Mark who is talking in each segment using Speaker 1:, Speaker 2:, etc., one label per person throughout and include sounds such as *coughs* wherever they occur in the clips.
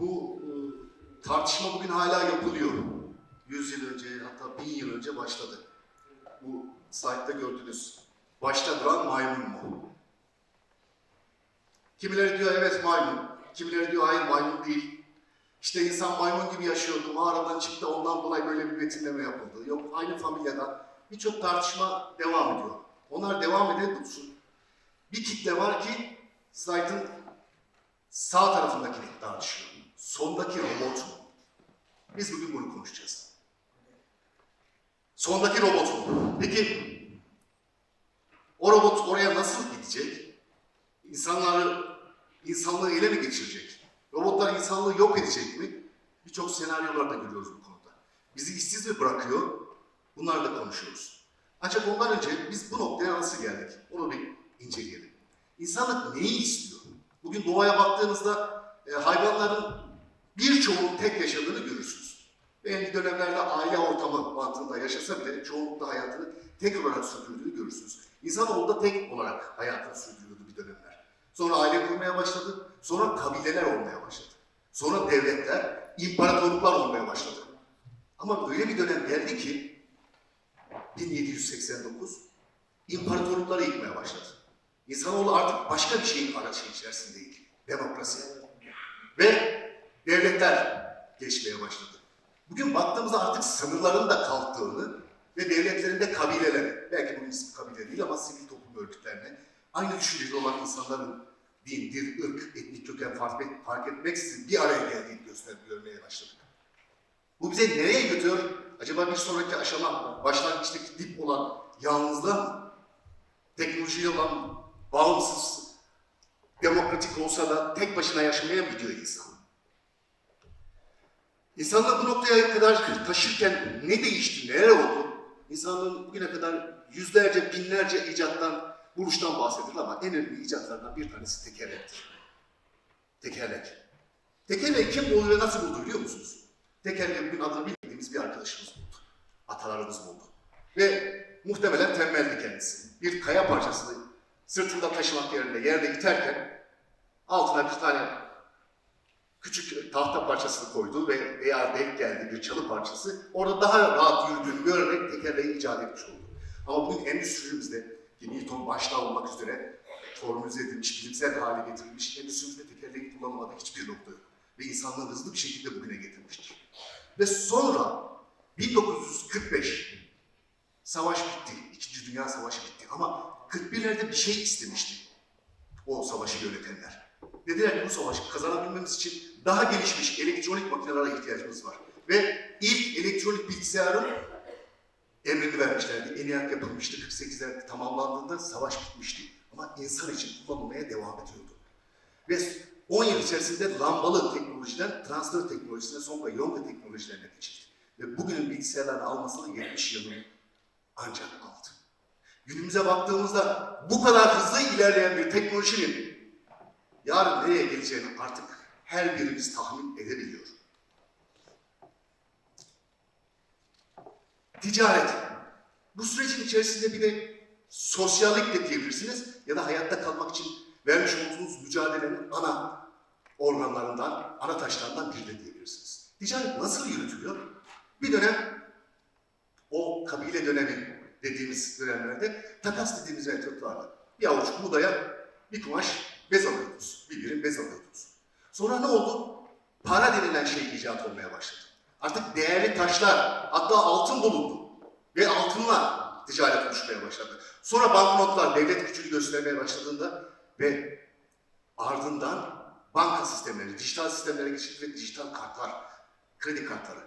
Speaker 1: Bu e, tartışma bugün hala yapılıyor. 100 yıl önce hatta 1000 yıl önce başladı. Bu slaytta gördüğünüz başta duran maymun mu? Kimileri diyor evet maymun, kimileri diyor hayır maymun değil. İşte insan maymun gibi yaşıyordu, mağaradan çıktı ondan dolayı böyle bir betimleme yapıldı. Yok aynı familyadan birçok tartışma devam ediyor. Onlar devam eden dursun. Bir kitle var ki slaytın sağ tarafındakini tartışıyor. Sondaki robot mu? Biz bugün bunu konuşacağız. Sondaki robot mu? Peki o robot oraya nasıl gidecek? İnsanları, insanlığı ele mi geçirecek? Robotlar insanlığı yok edecek mi? Birçok senaryolar da görüyoruz bu konuda. Bizi işsiz mi bırakıyor? Bunları da konuşuyoruz. Ancak ondan önce biz bu noktaya nasıl geldik? Onu bir inceleyelim. İnsanlık neyi istiyor? Bugün doğaya baktığınızda e, hayvanların birçoğunun tek yaşadığını görürsünüz. Belli dönemlerde aile ortamı mantığında yaşasa bile çoğunlukla hayatını tek olarak sürdürdüğünü görürsünüz. İnsanoğlu da tek olarak hayatını sürdürüyordu bir dönemler. Sonra aile kurmaya başladı, sonra kabileler olmaya başladı. Sonra devletler, imparatorluklar olmaya başladı. Ama öyle bir dönem geldi ki 1789 imparatorlukları yıkmaya başladı. İnsanoğlu artık başka bir şeyin aracı içerisinde değil. Demokrasi. Ve devletler gelişmeye başladı. Bugün baktığımızda artık sınırların da kalktığını ve devletlerin de kabilelere, belki bunun ismi kabile değil ama sivil toplum örgütlerine, aynı düşünceli olan insanların din, dil, ırk, etnik köken fark, et, fark etmeksizin bir araya geldiğini göster görmeye başladık. Bu bize nereye götürüyor? Acaba bir sonraki aşama başlangıçtaki dip olan yalnızlığa mı? Teknolojiye olan bağımsız, demokratik olsa da tek başına yaşamaya mı gidiyor insan? İnsanlar bu noktaya kadar taşırken ne değişti, neler oldu? İnsanlığın bugüne kadar yüzlerce, binlerce icattan, buluştan bahsedilir ama en önemli icatlardan bir tanesi tekerlektir. Tekerlek. Tekerleği kim buldu ve nasıl buldu biliyor musunuz? Tekerleği bugün adını bilmediğimiz bir arkadaşımız buldu. Atalarımız buldu. Ve muhtemelen tembeldi kendisi. Bir kaya parçasını sırtında taşımak yerine yerde iterken altına bir tane küçük tahta parçasını koydu ve veya denk geldi bir çalı parçası. Orada daha rahat yürüdüğünü görerek tekerleği icat etmiş oldu. Ama bugün endüstrimizde ki Newton başta olmak üzere formülize edilmiş, bilimsel hale getirilmiş endüstrimizde tekerleği kullanılmadığı hiçbir nokta yok. Ve insanlığı hızlı bir şekilde bugüne getirmiştir. Ve sonra 1945 savaş bitti. İkinci Dünya Savaşı bitti. Ama 41'lerde bir şey istemişti o savaşı yönetenler. Dediler ki bu savaşı kazanabilmemiz için daha gelişmiş elektronik makinelere ihtiyacımız var. Ve ilk elektronik bilgisayarın emrini vermişlerdi. ENIAC yapılmıştı. 48'lerde tamamlandığında savaş bitmişti. Ama insan için kullanılmaya devam ediyordu. Ve 10 yıl içerisinde lambalı teknolojiden transfer teknolojisine sonra yonga teknolojilerine geçildi. Ve bugünün bilgisayarlarını almasını 70 yılını ancak aldı. Günümüze baktığımızda bu kadar hızlı ilerleyen bir teknolojinin yarın nereye geleceğini artık her birimiz tahmin edebiliyor. Ticaret. Bu sürecin içerisinde bir de sosyallik de diyebilirsiniz ya da hayatta kalmak için vermiş olduğunuz mücadelenin ana organlarından, ana taşlarından biri de diyebilirsiniz. Ticaret nasıl yürütülüyor? Bir dönem o kabile dönemi dediğimiz dönemlerde takas dediğimiz metot vardı. Bir avuç buğdaya bir kumaş bez alıyordunuz, bir bez alıyordunuz. Sonra ne oldu? Para denilen şey icat olmaya başladı. Artık değerli taşlar, hatta altın bulundu. Ve altınla ticaret oluşmaya başladı. Sonra banknotlar devlet gücünü göstermeye başladığında ve ardından banka sistemleri, dijital sistemlere geçildi ve dijital kartlar, kredi kartları.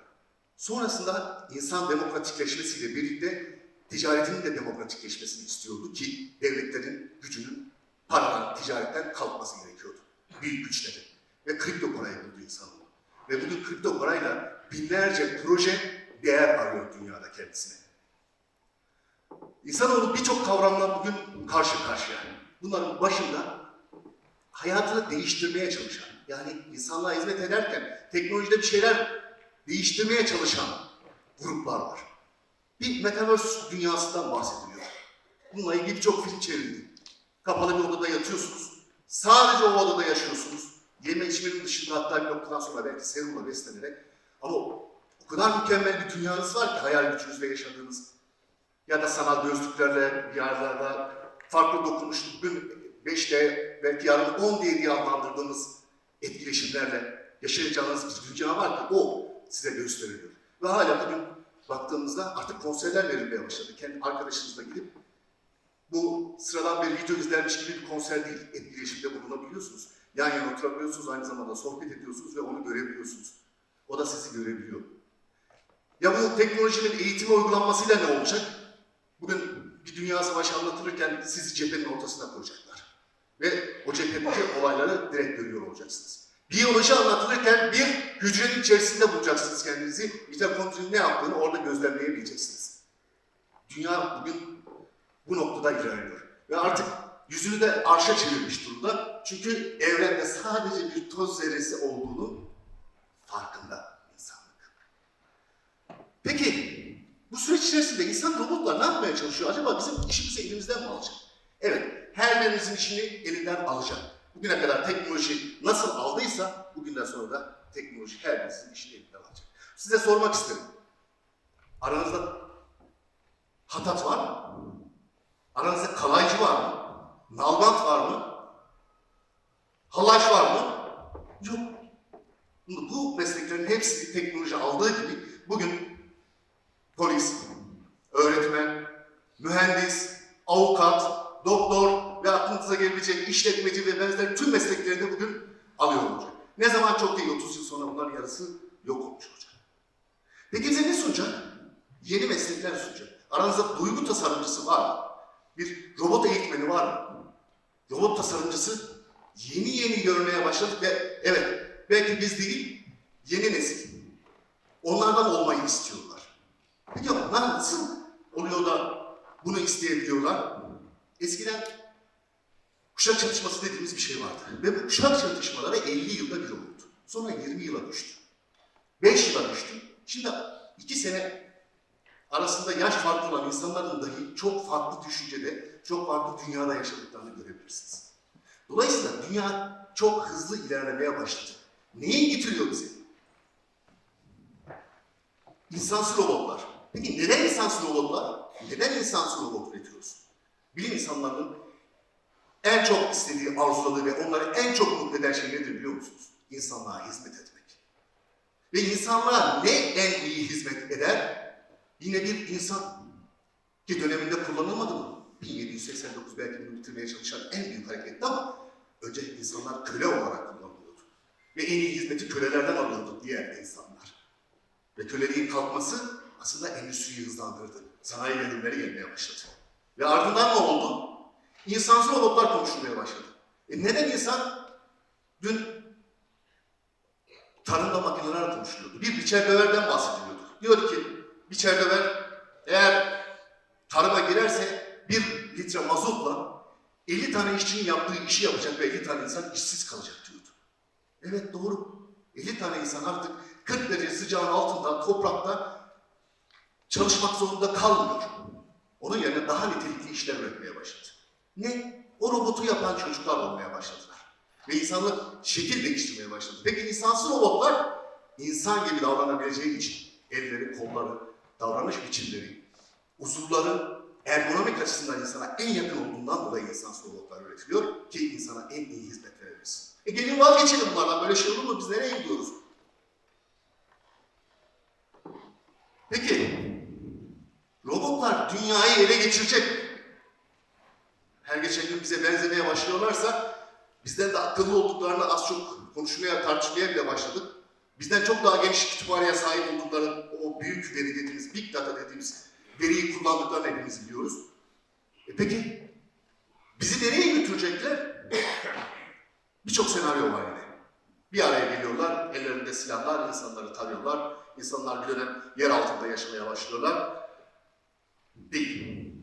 Speaker 1: Sonrasında insan demokratikleşmesiyle birlikte ticaretin de demokratikleşmesini istiyordu ki devletlerin gücünün paradan, ticaretten kalkması gerekiyordu. Büyük güçlerin. Ve kripto parayı buldu insanoğlu. Ve bugün kripto parayla binlerce proje değer arıyor dünyada kendisine. İnsanoğlu birçok kavramla bugün karşı karşıya. Bunların başında hayatını değiştirmeye çalışan, yani insanlığa hizmet ederken teknolojide bir şeyler değiştirmeye çalışan gruplar var. Bir metaverse dünyasından bahsediliyor. Bununla ilgili birçok film çevrildi. Kapalı bir odada yatıyorsunuz. Sadece o odada yaşıyorsunuz. yeme içmenin dışında hatta bir noktadan sonra belki serumla beslenerek ama o, kadar mükemmel bir dünyanız var ki hayal gücünüzle yaşadığınız ya da sanal gözlüklerle yerlerde farklı dokunuşlu bugün 5D belki yarın 10D diye adlandırdığımız etkileşimlerle yaşayacağınız bir dünya var ki o size gösteriliyor. Ve hala bugün baktığımızda artık konserler verilmeye başladı. Kendi arkadaşınızla gidip bu sıradan bir video izlenmiş gibi bir konser değil. Etkileşimde bulunabiliyorsunuz. Yan yana oturabiliyorsunuz, aynı zamanda sohbet ediyorsunuz ve onu görebiliyorsunuz. O da sizi görebiliyor. Ya bu teknolojinin eğitime uygulanmasıyla ne olacak? Bugün bir dünya savaşı anlatılırken sizi cephenin ortasına koyacaklar. Ve o cephedeki olayları direkt görüyor olacaksınız. Biyoloji anlatılırken bir hücrenin içerisinde bulacaksınız kendinizi. Mitokondrinin ne yaptığını orada gözlemleyebileceksiniz. Dünya bugün bu noktada ilerliyor. Ve artık yüzünü de arşa çevirmiş durumda. Çünkü evrende sadece bir toz zerresi olduğunu farkında insanlık. Peki bu süreç içerisinde insan robotlar ne yapmaya çalışıyor? Acaba bizim işimizi elimizden mi alacak? Evet, her birimizin işini elinden alacak. Bugüne kadar teknoloji nasıl aldıysa bugünden sonra da teknoloji her birimizin işini elinden alacak. Size sormak isterim. Aranızda hatat var mı? Aranızda kalaycı var mı? Nalbant var mı? Halaş var mı? Yok. Bu mesleklerin hepsi teknoloji aldığı gibi bugün polis, öğretmen, mühendis, avukat, doktor ve aklınıza gelebilecek işletmeci ve benzeri tüm meslekleri de bugün alıyor olacak. Ne zaman çok değil 30 yıl sonra bunların yarısı yok olmuş olacak. Peki bize ne sunacak? Yeni meslekler sunacak. Aranızda duygu tasarımcısı var mı? Bir robot eğitmeni var mı? Robot tasarımcısı yeni yeni görmeye başladık ve evet belki biz değil yeni nesil. Onlardan olmayı istiyorlar. Peki onlar nasıl oluyor da bunu isteyebiliyorlar? Eskiden kuşak çatışması dediğimiz bir şey vardı. Ve bu kuşak çatışmaları 50 yılda bir oldu. Sonra 20 yıla düştü. 5 yıla düştü. Şimdi 2 sene arasında yaş farkı olan insanların dahi çok farklı düşüncede, çok farklı dünyada yaşadıklarını görebilirsiniz. Dolayısıyla dünya çok hızlı ilerlemeye başladı. Neyi getiriyor bize? İnsansız robotlar. Peki neden insansız robotlar? Neden insansız robot üretiyoruz? Bilim insanlarının en çok istediği, arzuladığı ve onları en çok mutlu eden şey nedir biliyor musunuz? İnsanlığa hizmet etmek. Ve insanlığa ne en iyi hizmet eder? Yine bir insan ki döneminde kullanılmadı mı? 1789 belki bunu bitirmeye çalışan en büyük hareketti ama önce insanlar köle olarak kullanılıyordu. Ve en iyi hizmeti kölelerden alıyordu diğer insanlar. Ve köleliğin kalkması aslında endüstriyi hızlandırdı. Sanayi devrimleri gelmeye başladı. Ve ardından ne oldu? İnsansız robotlar konuşulmaya başladı. E neden insan? Dün tarımda makineler konuşuluyordu. Bir biçer döverden bahsediliyordu. Diyor ki biçer döver eğer tarıma girerse bir litre mazotla 50 tane işçinin yaptığı işi yapacak ve 50 tane insan işsiz kalacak diyordu. Evet doğru. 50 tane insan artık 40 derece sıcağın altında, toprakta çalışmak zorunda kalmıyor. Onun yerine daha nitelikli işler üretmeye başladı. Ne? O robotu yapan çocuklar olmaya başladılar. Ve insanlık şekil değiştirmeye başladı. Peki insansız robotlar insan gibi davranabileceği için elleri, kolları, davranış biçimleri, uzuvları ergonomik açısından insana en yakın olduğundan dolayı insansız robotlar üretiliyor ki insana en iyi hizmet verebilsin. E gelin vazgeçelim bunlardan. Böyle şey olur mu? Biz nereye gidiyoruz? Peki, robotlar dünyayı ele geçirecek. Her geçen gün bize benzemeye başlıyorlarsa bizden de akıllı olduklarını az çok konuşmaya, tartışmaya bile başladık. Bizden çok daha geniş kütüphaneye sahip oldukları o büyük veri dediğimiz, big data dediğimiz veriyi kullandıklarını hepimiz biliyoruz. E peki, bizi nereye götürecekler? *coughs* Birçok senaryo var yine. Bir araya geliyorlar, ellerinde silahlar, insanları tarıyorlar. İnsanlar bir dönem yer altında yaşamaya başlıyorlar. Değil.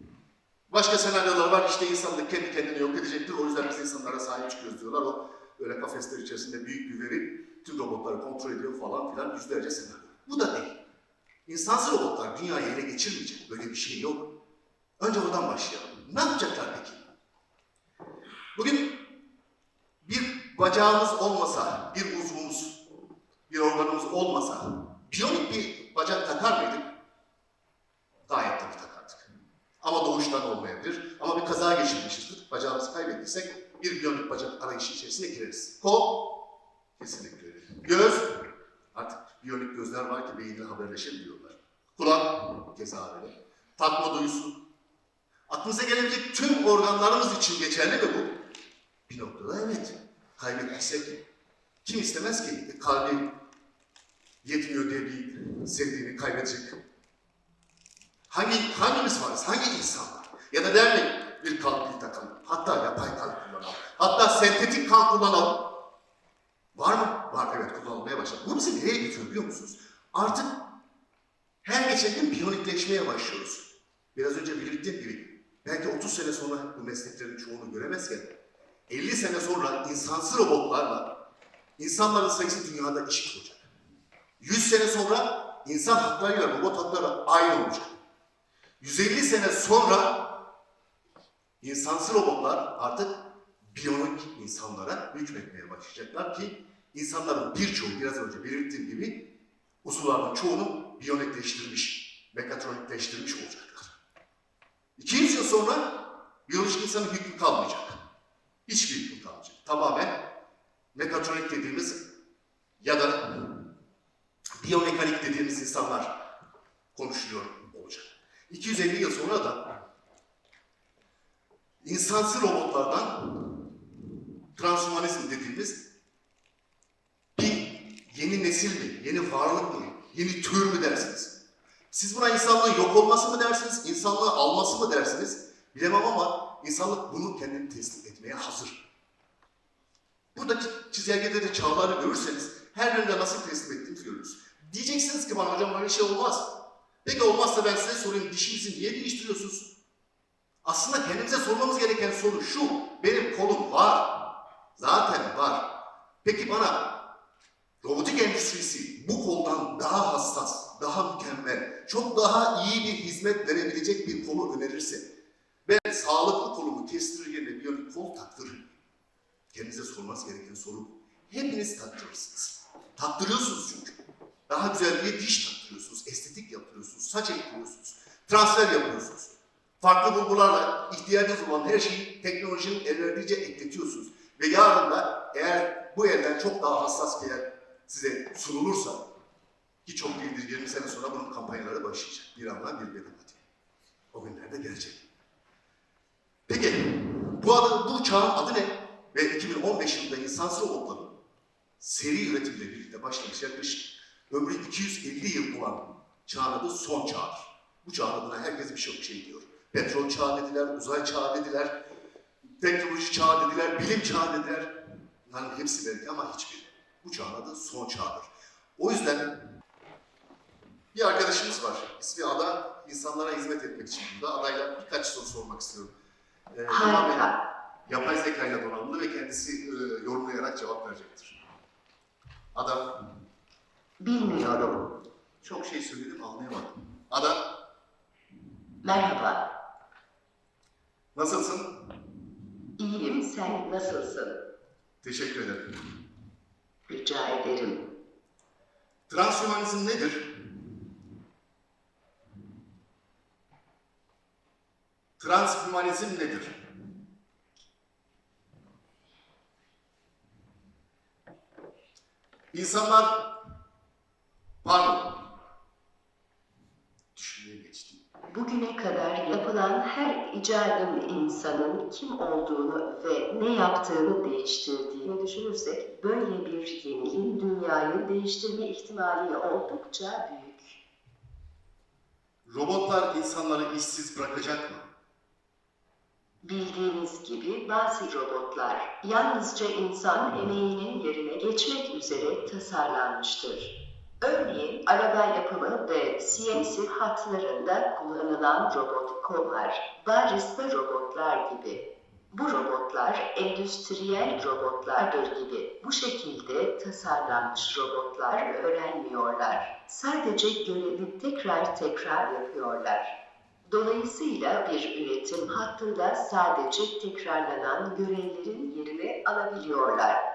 Speaker 1: Başka senaryolar var, işte insanlık kendi kendini yok edecektir, o yüzden biz insanlara sahip çıkıyoruz diyorlar. O öyle kafesler içerisinde büyük bir veri, tüm robotları kontrol ediyor falan filan, yüzlerce senaryo. Bu da değil. İnsansız robotlar dünyayı ele geçirmeyecek, böyle bir şey yok. Önce oradan başlayalım. Ne yapacaklar peki? Bugün bir bacağımız olmasa, bir uzvumuz, bir organımız olmasa, biyonik bir bacak takar mıydık? Gayet tabii takardık. Ama doğuştan olmayabilir. Ama bir kaza geçirmişizdir. Bacağımızı kaybettiysek bir biyonik bacak arayışı içerisine gireriz. Kol, kesinlikle. Göz, artık biyonik gözler var ki beyinle haberleşebiliyorlar. Kulak, keza öyle. Tatma duyusu. Aklınıza gelebilecek tüm organlarımız için geçerli mi bu? Bir noktada evet. Kaybettiysek kim istemez ki kalbi yetmiyor diye bir sevdiğini kaybedecek. Hangi, hangimiz varız? Hangi insanlar? Ya da dernek bir kalp pil takalım. Hatta yapay kalp kullanalım. Hatta sentetik kan kullanalım. Var mı? Var evet kullanılmaya başladı. Bu bizi nereye götürüyor biliyor musunuz? Artık her geçen gün biyonikleşmeye başlıyoruz. Biraz önce belirttiğim gibi belki 30 sene sonra bu mesleklerin çoğunu göremezken 50 sene sonra insansız robotlarla insanların sayısı dünyada eşit olacak. 100 sene sonra insan haklarıyla robot hakları aynı olacak. 150 sene sonra insansız robotlar artık biyonik insanlara hükmetmeye başlayacaklar ki insanların birçoğu biraz önce belirttiğim gibi uzuvlarının çoğunu biyonikleştirmiş, mekatronikleştirmiş olacaklar. 200 yıl sonra biyolojik insanın hükmü kalmayacak. Hiçbir hükmü kalmayacak. Tamamen mekatronik dediğimiz ya da biyomekanik dediğimiz insanlar konuşuluyor olacak. 250 yıl sonra da insansız robotlardan transhumanizm dediğimiz yeni nesil mi, yeni varlık mı, yeni tür mü dersiniz? Siz buna insanlığın yok olması mı dersiniz, insanlığı alması mı dersiniz? Bilemem ama insanlık bunu kendini teslim etmeye hazır. Buradaki çizelgede de çağları görürseniz her birinde nasıl teslim ettiğimizi görürüz. Diyeceksiniz ki bana hocam böyle şey olmaz. Peki olmazsa ben size sorayım dişinizi niye değiştiriyorsunuz? Aslında kendimize sormamız gereken soru şu. Benim kolum var. Zaten var. Peki bana robotik endüstrisi bu koldan daha hassas, daha mükemmel, çok daha iyi bir hizmet verebilecek bir kolu önerirse ben sağlıklı kolumu kestirir yerine biyonik kol taktırırım. Kendinize sormanız gereken soru. Hepiniz taktırırsınız. Taktırıyorsunuz çünkü. Daha güzel diye diş taktırıyorsunuz, estetik yaptırıyorsunuz, saç ektiriyorsunuz, transfer yapıyorsunuz. Farklı bulgularla ihtiyacınız olan her şeyi teknolojinin el verdiğince ekletiyorsunuz. Ve yarın da eğer bu elden çok daha hassas bir yer size sunulursa ki çok değildir 20 sene sonra bunun kampanyaları başlayacak. Bir anlam bir bedavati. O günlerde gelecek. Peki bu, adı, bu çağın adı ne? Ve 2015 yılında insansız robotların seri üretimle birlikte başlamış yaklaşık ömrü 250 yıl olan çağın adı son çağdır. Bu çağın adına herkes bir şey, şey diyor. Petrol çağı dediler, uzay çağı dediler, teknoloji çağı dediler, bilim çağı dediler. Bunların hepsi belki ama hiçbiri. Bu çağın adı son çağdır. O yüzden bir arkadaşımız var. İsmi Ada. insanlara hizmet etmek için burada. Adayla birkaç soru sormak istiyorum. Ee, tamamen yapay zeka ile donanımlı ve kendisi e, yorumlayarak cevap verecektir. Ada,
Speaker 2: Bilmiyorum.
Speaker 1: çok şey söyledim anlayamadım. Ada,
Speaker 2: Merhaba.
Speaker 1: nasılsın?
Speaker 2: İyiyim. Sen nasılsın?
Speaker 1: Teşekkür ederim.
Speaker 2: Rica ederim.
Speaker 1: Transhümanizm nedir? Transhümanizm nedir? İnsanlar, pardon,
Speaker 2: Bugüne kadar yapılan her icadın insanın kim olduğunu ve ne yaptığını değiştirdiğini düşünürsek böyle bir yeniliğin dünyayı değiştirme ihtimali oldukça büyük.
Speaker 1: Robotlar insanları işsiz bırakacak mı?
Speaker 2: Bildiğiniz gibi bazı robotlar yalnızca insan emeğinin yerine geçmek üzere tasarlanmıştır. Örneğin araba yapımı ve CNC hatlarında kullanılan robot kollar, barista robotlar gibi. Bu robotlar endüstriyel robotlardır gibi. Bu şekilde tasarlanmış robotlar öğrenmiyorlar. Sadece görevi tekrar tekrar yapıyorlar. Dolayısıyla bir üretim hattında sadece tekrarlanan görevlerin yerini alabiliyorlar.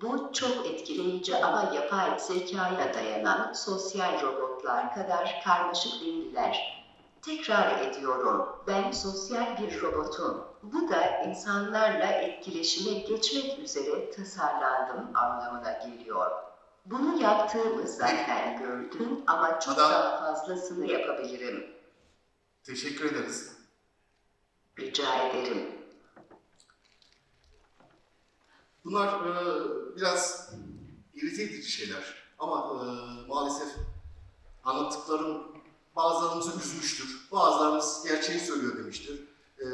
Speaker 2: Bu çok etkileyici ama yapay zekaya dayanan sosyal robotlar kadar karmaşık değiller. Tekrar ediyorum, ben sosyal bir robotum. Bu da insanlarla etkileşime geçmek üzere tasarlandım anlamına geliyor. Bunu yaptığımı zaten gördüm ama çok
Speaker 1: Adam-
Speaker 2: daha fazlasını yapabilirim.
Speaker 1: Teşekkür ederiz.
Speaker 2: Rica ederim.
Speaker 1: Bunlar e, biraz irite edici şeyler. Ama e, maalesef anlattıklarım bazılarımızı üzmüştür. Bazılarımız gerçeği söylüyor demiştir. E,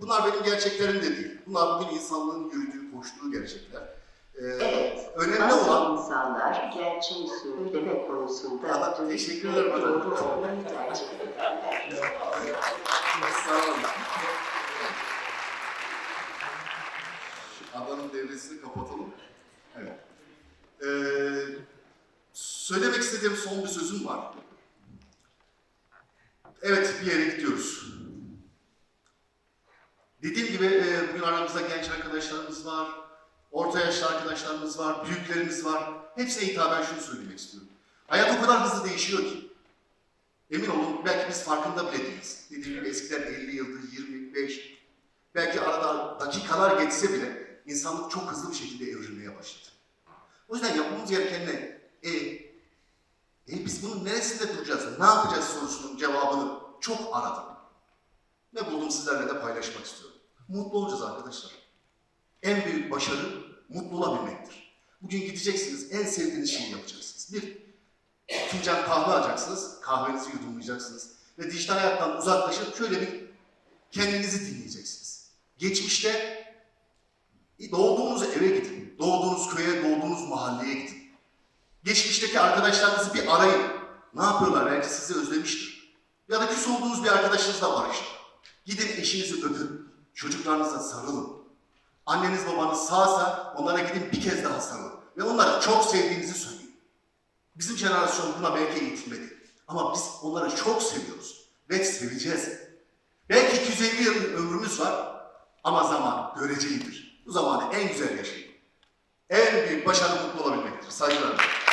Speaker 1: bunlar benim gerçeklerim de değil. Bunlar bugün insanlığın yürüdüğü, koştuğu gerçekler. E,
Speaker 2: Evet,
Speaker 1: önemli
Speaker 2: bazı
Speaker 1: olan
Speaker 2: insanlar gerçeği söyleme konusunda dürüst
Speaker 1: teşekkür ederim
Speaker 2: doğru olmayı tercih ederler.
Speaker 1: Sağ olun. Adanın devresini kapatalım. Evet. Ee, söylemek istediğim son bir sözüm var. Evet, bir yere gidiyoruz. Dediğim gibi e, bugün aramızda genç arkadaşlarımız var, orta yaşlı arkadaşlarımız var, büyüklerimiz var. Hepsine hitaben şunu söylemek istiyorum. Hayat o kadar hızlı değişiyor ki. Emin olun belki biz farkında bile değiliz. Dediğim gibi eskiden 50 yıldı, 25, belki arada dakikalar geçse bile insanlık çok hızlı bir şekilde evrilmeye başladı. O yüzden yapmamız gereken ne? E, e biz bunun neresinde duracağız, ne yapacağız sorusunun cevabını çok aradım. Ve buldum sizlerle de paylaşmak istiyorum. Mutlu olacağız arkadaşlar. En büyük başarı mutlu olabilmektir. Bugün gideceksiniz, en sevdiğiniz şeyi yapacaksınız. Bir fincan kahve alacaksınız, kahvenizi yudumlayacaksınız ve dijital hayattan uzaklaşıp şöyle bir kendinizi dinleyeceksiniz. Geçmişte doğduğunuz eve gidin, doğduğunuz köye, doğduğunuz mahalleye gidin. Geçmişteki arkadaşlarınızı bir arayın. Ne yapıyorlar? Belki sizi özlemiştir. Ya da küs olduğunuz bir arkadaşınızla barışın. Gidin eşinizi öpün, çocuklarınıza sarılın. Anneniz babanız sağsa onlara gidin bir kez daha sarılın. Ve onlara çok sevdiğinizi söyleyin. Bizim jenerasyon buna belki eğitilmedi. Ama biz onları çok seviyoruz. Ve seveceğiz. Belki 250 yıl ömrümüz var ama zaman görecelidir. Bu zamanı en güzel yaşayın. En büyük başarı mutlu olabilmektir. Saygılar.